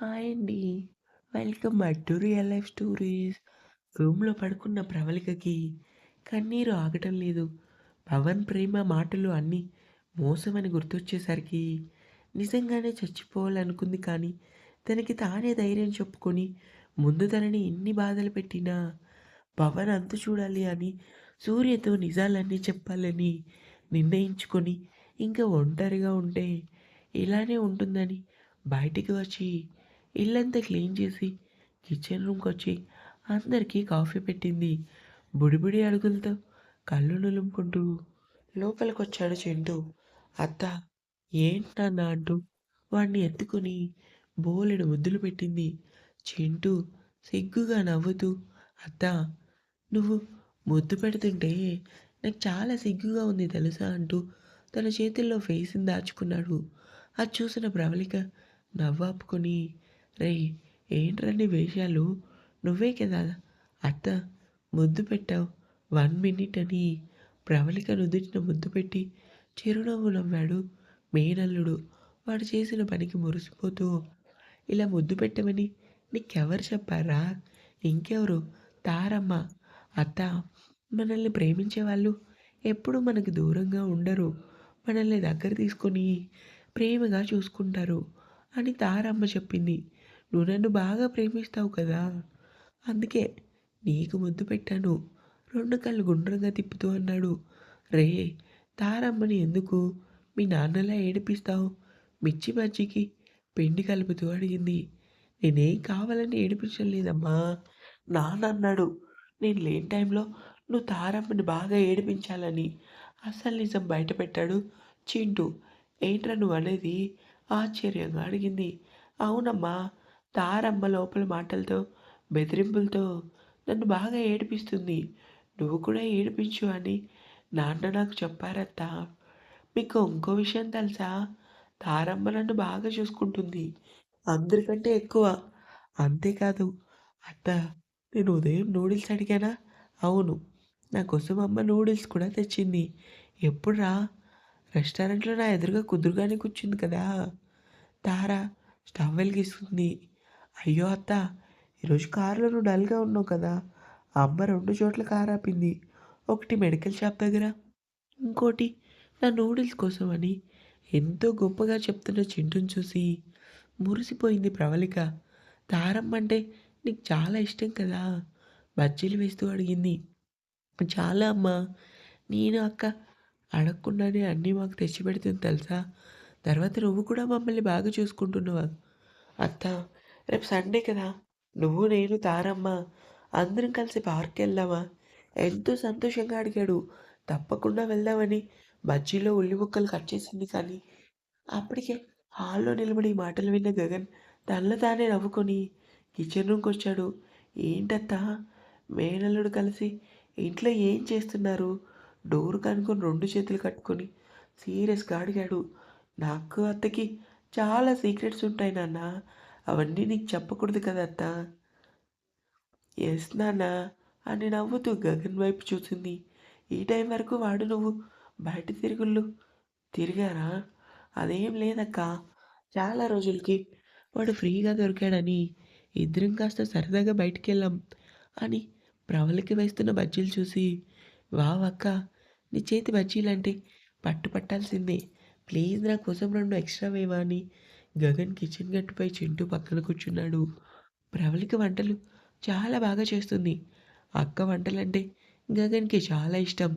Hi అండి. Welcome back to real life stories. రూమ్‌లో పడుకున్న ప్రవళికకి కన్నీరు ఆగటం లేదు. పవన్ ప్రేమ మాటలు అన్నీ మోసమని గుర్తొచ్చేసరికి నిజంగానే చచ్చిపోవాలనుకుంది కానీ, తనకి తానే ధైర్యం చెప్పుకొని ముందు తనని ఎన్ని బాధలు పెట్టినా పవన్ అంతు చూడాలి అని సూర్యతో నిజాలన్నీ చెప్పాలని నిర్ణయించుకొని ఇంకా ఒంటరిగా ఉంటే ఇలానే ఉంటుందని బయటికి వచ్చి ఇల్లంతా క్లీన్ చేసి కిచెన్ రూమ్కి వచ్చి అందరికీ కాఫీ పెట్టింది. బుడిబుడి అడుగులతో కళ్ళు నులుముకుంటూ లోపలికి వచ్చాడు చింటూ. అత్త ఏంటి అంటూ వాడిని ఎత్తుకుని బోలెడు ముద్దులు పెట్టింది. చింటూ సిగ్గుగా నవ్వుతూ అత్త నువ్వు ముద్దు పెడుతుంటే నాకు చాలా సిగ్గుగా ఉంది తెలుసా అంటూ తన చేతుల్లో ఫేస్ని దాచుకున్నాడు. అది చూసిన ప్రవళిక నవ్వాపుకొని రే ఏంట్రండి వేషాలు? నువ్వే కదా అత్త ముద్దు పెట్టావు. వన్ మినిట్ అని. ప్రవళిక నుదిటిన ముద్దు పెట్టి చిరునవ్వు నవ్వాడు మేనల్లుడు. వాడు చేసిన పనికి మురిసిపోతూ ఇలా ముద్దు పెట్టమని నీకెవరు చెప్పారా? ఇంకెవరు? తారమ్మ అత్త మనల్ని ప్రేమించే వాళ్ళు ఎప్పుడూ మనకు దూరంగా ఉండరు. మనల్ని దగ్గర తీసుకొని ప్రేమగా చూసుకుంటారు అని తారమ్మ చెప్పింది. నువ్వు నన్ను బాగా ప్రేమిస్తావు కదా. అందుకే నీకు ముద్దు పెట్టాను. రెండు కళ్ళు గుండ్రంగా తిప్పుతూ అన్నాడు. రే తారమ్మని ఎందుకు? మీ నాన్నలా ఏడిపిస్తావు? మిర్చి బజ్జీకి పిండి కలుపుతూ అడిగింది. నేనేం కావాలని ఏడిపించలేదమ్మా నాన్న అన్నాడు. నేను లేని టైంలో నువ్వు తారమ్మని బాగా ఏడిపించాలని అసలు నిజం బయట పెట్టాడు చింటూ. ఏంట్రా నువ్వు అనేది ఆశ్చర్యంగా అడిగింది. అవునమ్మా తారమ్మ లోపల మాటలతో బెదిరింపులతో నన్ను బాగా ఏడిపిస్తుంది. నువ్వు కూడా ఏడిపించు అని నాన్న నాకు చెప్పారత్తా. మీకు ఇంకో విషయం తెలుసా? తారమ్మ నన్ను బాగా చూసుకుంటుంది. అందరికంటే ఎక్కువ. అంతేకాదు అత్త నేను ఉదయం నూడిల్స్ అడిగానా? అవును. నా కోసం అమ్మ నూడిల్స్ కూడా తెచ్చింది. ఎప్పుడురా రెస్టారెంట్లో నా ఎదురుగా కుదురుగానే కూర్చుంది కదా. తారా స్టవ్ వెలిగిస్తుంది. అయ్యో అత్త ఈరోజు కారులో నువ్వు డల్గా ఉన్నావు కదా. అమ్మ రెండు చోట్ల కారు ఆపింది ఒకటి మెడికల్ షాప్ దగ్గర ఇంకోటి నా నూడిల్స్ కోసం అని ఎంతో గొప్పగా చెప్తున్న చింటుని చూసి మురిసిపోయింది ప్రవళిక. తారమ్మ అంటే నీకు చాలా ఇష్టం కదా? బజ్జీలు వేస్తూ అడిగింది. చాలా అమ్మా నేను అక్క అడగకుండానే అన్నీ మాకు తెచ్చిపెడుతుంది తెలుసా? తర్వాత నువ్వు కూడా మమ్మల్ని బాగా చూసుకుంటున్నావా? అత్త రేపు సండే కదా. నువ్వు నేను తారమ్మ అందరం కలిసి పార్క్ వెళ్దామా? ఎంతో సంతోషంగా అడిగాడు. తప్పకుండా వెళ్దామని. బజ్జీలో ఉల్లి ముక్కలు కట్ చేసింది కానీ అప్పటికే హాల్లో నిలబడి మాటలు విన్న గగన్ తనలో తానే నవ్వుకొని కిచెన్ రూమ్కి వచ్చాడు. ఏంటత్తా? మేనల్లుడు కలిసి ఇంట్లో ఏం చేస్తున్నారు? డోర్ కనుక్కొని రెండు చేతులు కట్టుకొని సీరియస్గా అడిగాడు. నాకు అత్తకి చాలా సీక్రెట్స్ ఉంటాయి నాన్న. అవన్నీ నీకు చెప్పకూడదు కదా అత్త. ఎస్ నాన్న అని నవ్వుతూ గగన్ వైపు చూసింది. ఈ టైం వరకు వాడు నువ్వు బయట తిరుగుళ్ళు తిరిగారా? అదేం లేదక్క. చాలా రోజులకి వాడు ఫ్రీగా దొరికాడని. ఇద్దరం కాస్త సరదాగా బయటికి వెళ్ళాం అని ప్రవలకి వేస్తున్న బజ్జీలు చూసి వావ్ అక్క నీ చేతి బజ్జీలంటే పట్టు పట్టాల్సిందే. ప్లీజ్ నా కోసం రెండు ఎక్స్ట్రా వేవా అని గగన్ కిచెన్ గట్టుపై చింటూ పక్కన కూర్చున్నాడు. ప్రవళిక వంటలు చాలా బాగా చేస్తుంది. అక్క వంటలంటే గగన్కి చాలా ఇష్టం.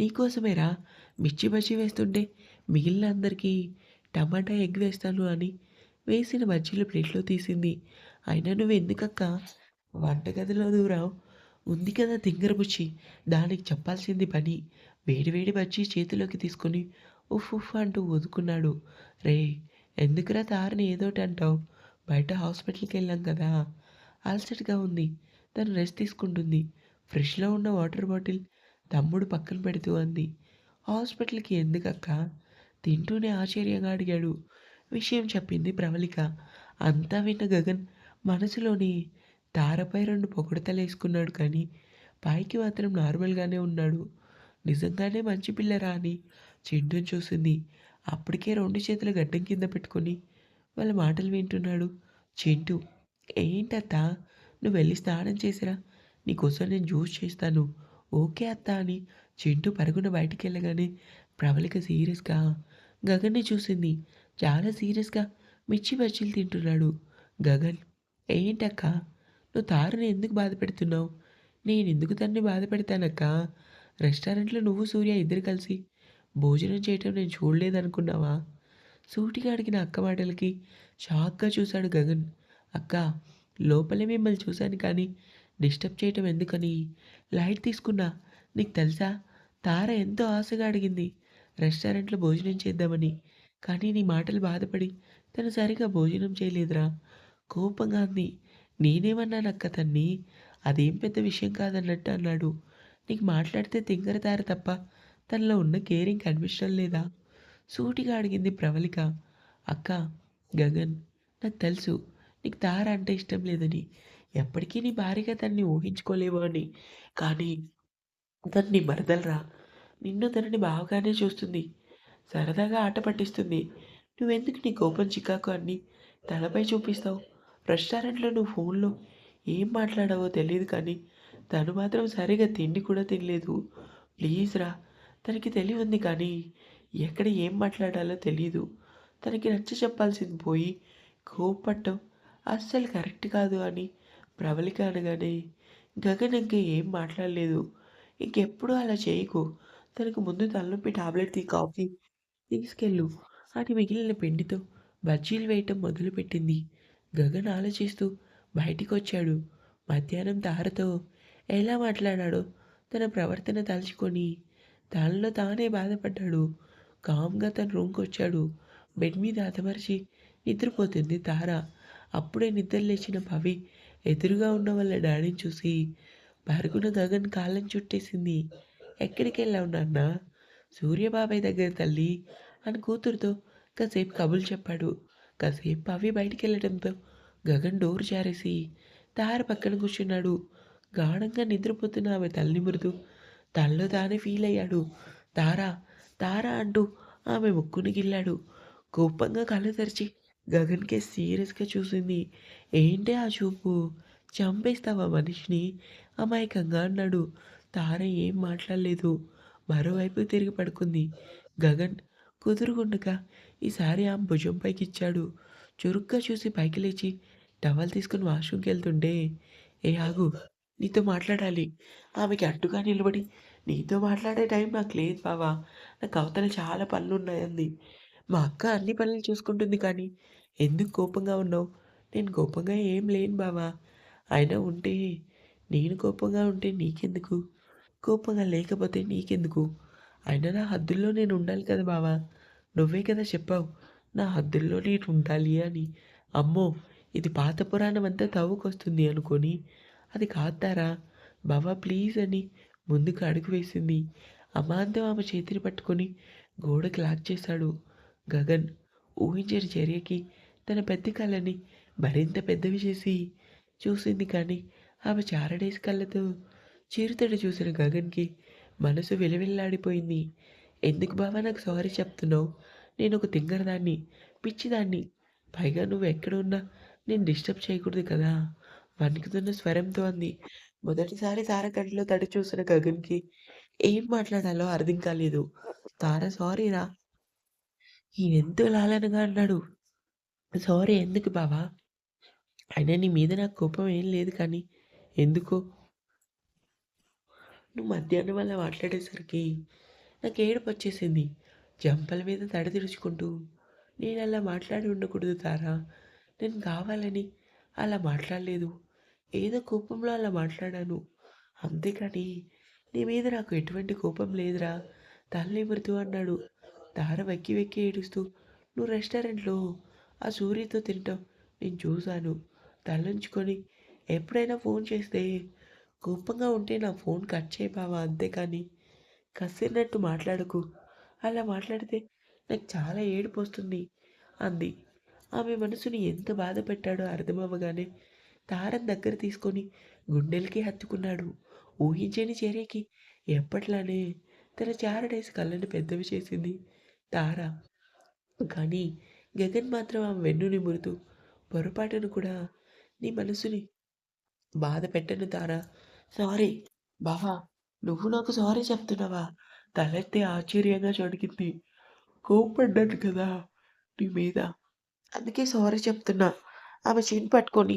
నీకోసమేరా? మిర్చి బజ్జీ వేస్తుంటే మిగిలిన అందరికీ టమాటా ఎగ్ వేస్తాను అని వేసిన బజ్జీలు ప్లేట్లో తీసింది. అయినా నువ్వు ఎందుకక్క వంటగదిలో దూరావు. ఉంది కదా తింగరబుచ్చి దానికి చెప్పాల్సింది పని. వేడివేడి బజ్జీ చేతిలోకి తీసుకొని ఉఫ్ ఉఫ్ అంటూ వదుకున్నాడు రే ఎందుకురా తారని ఏదోటి అంటావు? బయట హాస్పిటల్కి వెళ్ళాం కదా. అలసటగా ఉంది. తను రెస్ట్ తీసుకుంటుంది. ఫ్రిడ్జ్లో ఉన్న వాటర్ బాటిల్ తమ్ముడు పక్కన పెడుతూ అంది. హాస్పిటల్కి ఎందుకక్క? తింటూనే ఆశ్చర్యంగా అడిగాడు. విషయం చెప్పింది ప్రవళిక. అంతా విన్న గగన్ మనసులోని తారపై రెండు పొగడతలు వేసుకున్నాడు కానీ పైకి మాత్రం నార్మల్గానే ఉన్నాడు. నిజంగానే మంచి పిల్లరా అని చింటూని చూసింది. అప్పటికే రెండు చేతులు గడ్డం కింద పెట్టుకొని వాళ్ళ మాటలు వింటున్నాడు. చింటూ ఏంటత్తా నువ్వు వెళ్ళి స్నానం చేసిరా? నీకోసం నేను జ్యూస్ చేస్తాను. ఓకే అత్త అని చింటూ పరుగున బయటికి వెళ్ళగానే ప్రవళిక సీరియస్గా గగన్ని చూసింది. చాలా సీరియస్గా మిర్చి బజ్జీలు తింటున్నాడు గగన్. ఏంటక్క నువ్వు తారుని ఎందుకు బాధ పెడుతున్నావు? నేను ఎందుకు తన్ని బాధ పెడతానక్క? రెస్టారెంట్లో నువ్వు సూర్య ఇద్దరు కలిసి భోజనం చేయటం నేను చూడలేదనుకున్నావా? సూటిగా అడిగిన అక్క మాటలకి షాక్గా చూశాడు గగన్. అక్క లోపలే మిమ్మల్ని చూశాను కానీ డిస్టర్బ్ చేయటం ఎందుకని? లైట్ తీసుకున్నా. నీకు తెలుసా? తార ఎంతో ఆశగా అడిగింది. రెస్టారెంట్లో భోజనం చేద్దామని. కానీ నీ మాటలు బాధపడి తను సరిగా భోజనం చేయలేదురా. కోపంగా అంది. నేనేమన్నానక్క తన్ని? అదేం పెద్ద విషయం కాదన్నట్టు అన్నాడు. నీకు మాట్లాడితే తింగర తార తప్ప తనలో ఉన్న కేరింగ్ కనిపించడం లేదా? సూటిగా అడిగింది ప్రవళిక. అక్క గగన్ నాకు తెలుసు. నీకు తార అంటే ఇష్టం లేదని. ఎప్పటికీ నీ భార్యగా తన్ని ఊహించుకోలేవు అని కానీ తను నీ మరదలరా. నిన్ను తనని బాగానే చూస్తుంది. సరదాగా ఆట పట్టిస్తుంది. నువ్వెందుకు నీ కోపం చికాకు అన్ని తనపై చూపిస్తావు? రెస్టారెంట్లో నువ్వు ఫోన్లో ఏం మాట్లాడావో తెలియదు కానీ తను మాత్రం సరిగా తిండి కూడా తినలేదు. ప్లీజ్ రా. తనకి తెలివి ఉంది కానీ ఎక్కడ ఏం మాట్లాడాలో తెలియదు తనకి నచ్చ చెప్పాల్సింది పోయి కోపట్టం అస్సలు కరెక్ట్ కాదు అని ప్రబలిక అనగానే గగన్ ఇంకా ఏం మాట్లాడలేదు. ఇంకెప్పుడు అలా చేయకు. తనకు ముందు తలనొప్పి టాబ్లెట్ తీ కాఫీ తీసుకెళ్ళు అని మిగిలిన పిండితో బజ్జీలు వేయటం మొదలుపెట్టింది. గగన్ ఆలోచిస్తూ బయటికి వచ్చాడు మధ్యాహ్నం తారతో ఎలా మాట్లాడాడో తన ప్రవర్తన తలుచుకొని తనలో తానే బాధపడ్డాడు. కామ్గా తన రూమ్కి వచ్చాడు బెడ్ మీద అతమరిచి నిద్రపోతుంది తార. అప్పుడే నిద్ర లేచిన పవి ఎదురుగా ఉన్న వాళ్ళ డాడీని చూసి పరుగున గగన్ కాళ్ళని చుట్టేసింది. ఎక్కడికి వెళ్ళావు నాన్న? సూర్యబాబాయ్ దగ్గర తల్లి అని కూతురుతో కాసేపు కబులు చెప్పాడు. కాసేపు పవి బయటికి వెళ్ళడంతో గగన్ డోర్ జారేసి తార పక్కన కూర్చున్నాడు. గాఢంగా నిద్రపోతున్న ఆమె తల్లి మృదు తనలో తానే ఫీల్ అయ్యాడు తారా తారా అంటూ ఆమె ముక్కుని గిల్లాడు. కోపంగా కళ్ళు తెరిచి గగన్కే సీరియస్గా చూసింది. ఏంటి ఆ చూపు? చంపేస్తావా మనిషిని? అమాయకంగా అన్నాడు. తార ఏం మాట్లాడలేదు. మరోవైపు తిరిగి పడుకుంది. గగన్ కుదురుగుండగా ఈసారి ఆమె భుజం పైకి ఇచ్చాడు చురుగ్గా చూసి పైకి లేచి టవల్ తీసుకుని వాష్రూమ్కి వెళ్తుంటే ఏ ఆగు నీతో మాట్లాడాలి. ఆమెకి అడ్డుగా నిలబడి నీతో మాట్లాడే టైం నాకు లేదు బావా. నాకు అవతల చాలా పనులు ఉన్నాయంది మా అక్క అన్ని పనులు చూసుకుంటుంది కానీ ఎందుకు కోపంగా ఉన్నావు? నేను కోపంగా ఏం లేను బావా. అయినా ఉంటే నేను కోపంగా ఉంటే నీకెందుకు? కోపంగా లేకపోతే నీకెందుకు? అయినా నా హద్దుల్లో నేను ఉండాలి కదా బావా. నువ్వే కదా చెప్పావు నా హద్దుల్లో నేను ఉండాలి అని. అమ్మో ఇది పాత పురాణం అంతా తవ్వుకొస్తుంది అనుకొని అది కాద్దారా? బావా ప్లీజ్ అని ముందుకు అడుగు వేసింది. అమాంతం ఆమె చేతిని పట్టుకొని గోడకు లాక్ చేశాడు. గగన్ ఊహించిన చర్యకి తన పెద్ద కళ్ళని మరింత పెద్దవి చేసి చూసింది కానీ ఆమె చారడేసి కళ్ళతో చిరుతడి చూసిన గగన్కి మనసు విలవిల్లాడిపోయింది. ఎందుకు బావా నాకు సారీ చెప్తున్నావు? నేను ఒక తింగరదాన్ని పిచ్చిదాన్ని. పైగా నువ్వు ఎక్కడున్నా నేను డిస్టర్బ్ చేయకూడదు కదా. వణుకుతున్న స్వరంతో అంది మొదటిసారి తార కంటిలో తడి చూసిన గగన్కి ఏం మాట్లాడాలో అర్థం కాలేదు. తార సారీరా ఎంతో లాలనగా అన్నాడు. సారీ ఎందుకు బావా? అయినా నీ మీద నాకు కోపం ఏం లేదు కానీ ఎందుకో? నువ్వు మధ్యాహ్నం వల్ల మాట్లాడేసరికి నాకు ఏడుపు వచ్చేసింది. జంపల మీద తడి తెరుచుకుంటూ నేను అలా మాట్లాడి ఉండకూడదు తారా. నేను కావాలని అలా మాట్లాడలేదు. ఏదో కోపంలో అలా మాట్లాడాను. అంతేకాని నీ మీద నాకు ఎటువంటి కోపం లేదురా. తల్లి మృతు అన్నాడు. దార వెక్కి వెక్కి ఏడుస్తూ నువ్వు రెస్టారెంట్లో ఆ సూర్యతో తింటాం నేను చూశాను. తలంచుకొని ఎప్పుడైనా ఫోన్ చేస్తే కోపంగా ఉంటే నా ఫోన్ కట్ చేయబావా అంతేకాని కసిరినట్టు మాట్లాడకు. అలా మాట్లాడితే నాకు చాలా ఏడుపు వస్తుంది అంది. ఆమె మనసుని ఎంత బాధ పెట్టాడో అర్థమవ్వగానే తారం దగ్గర తీసుకొని గుండెలకి హత్తుకున్నాడు ఊహించని చర్యకి ఎప్పట్లానే తన చారడేసి కళ్ళని పెద్దవి చేసింది తార కానీ గగన్ మాత్రం ఆమె వెన్నుని మురుతూ పొరపాటును కూడా నీ మనసుని బాధ పెట్టను తారా. సారీ. బావా నువ్వు నాకు సారీ చెప్తున్నావా? తలెత్తి ఆశ్చర్యంగా చొడిగింది కోప్పడ్డాను కదా నీ మీద. అందుకే సారీ చెప్తున్నా. ఆమె చెయ్యిని పట్టుకొని,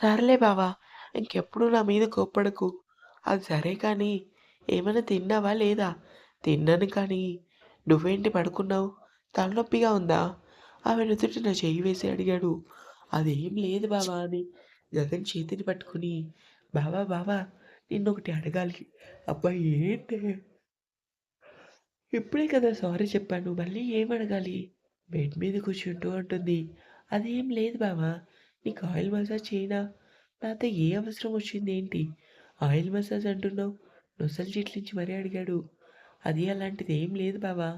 సరేలే బావా ఇంకెప్పుడు నా మీద కోప్పడకు. అది సరే కానీ ఏమైనా తిన్నావా లేదా? తిన్నాను కానీ నువ్వేంటి పడుకున్నావు? తలనొప్పిగా ఉందా? ఆమె నుదుటిన చెయ్యి వేసి అడిగాడు. అదేం లేదు బావా అని గగన్ చేతిని పట్టుకుని బావా బావా నిన్నొకటి అడగాలి. అబ్బా ఏంటి ఇప్పుడే కదా సారీ చెప్పాను. మళ్ళీ ఏం అడగాలి? బెడ్ మీద కూర్చుంటూ ఉంటుంది అదేం లేదు బావా. నీకు ఆయిల్ మసాజ్ చేయనా? నాతో ఏ అవసరం వచ్చింది ఏంటి ఆయిల్ మసాజ్ అంటున్నావు? నొసలు చిట్లించి మరీ అడిగాడు. అది అలాంటిదేం లేదు బావా.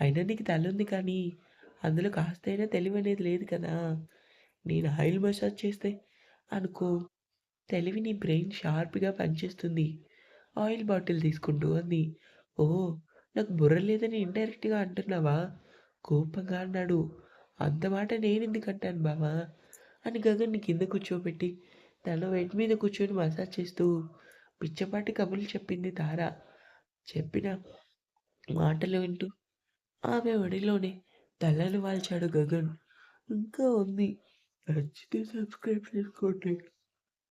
అయినా నీకు తలుంది కానీ, అందులో కాస్తైనా తెలివనేది లేదు కదా! నేను ఆయిల్ మసాజ్ చేస్తే అనుకో, తెలివి నీ బ్రెయిన్ షార్ప్‌గా పనిచేస్తుంది. ఆయిల్ బాటిల్ తీసుకుంటూ అంది. ఓ నాకు బుర్ర లేదని ఇండైరెక్ట్‌గా అంటున్నావా? కోపంగా అన్నాడు. అంత మాట నేనెందుకంటాను బావా! అని గగన్‌ని కింద కూర్చోబెట్టి, తన బెడ్ మీద కూర్చొని మసాజ్ చేస్తూ పిచ్చపాటి కబుర్లు చెప్పింది తార. చెప్పిన మాటలు వింటూ ఆమె ఒడిలోనే తలను వాల్చాడు గగన్. ఇంకా ఉంది. నచ్చితే సబ్స్క్రైబ్ చేసుకోండి.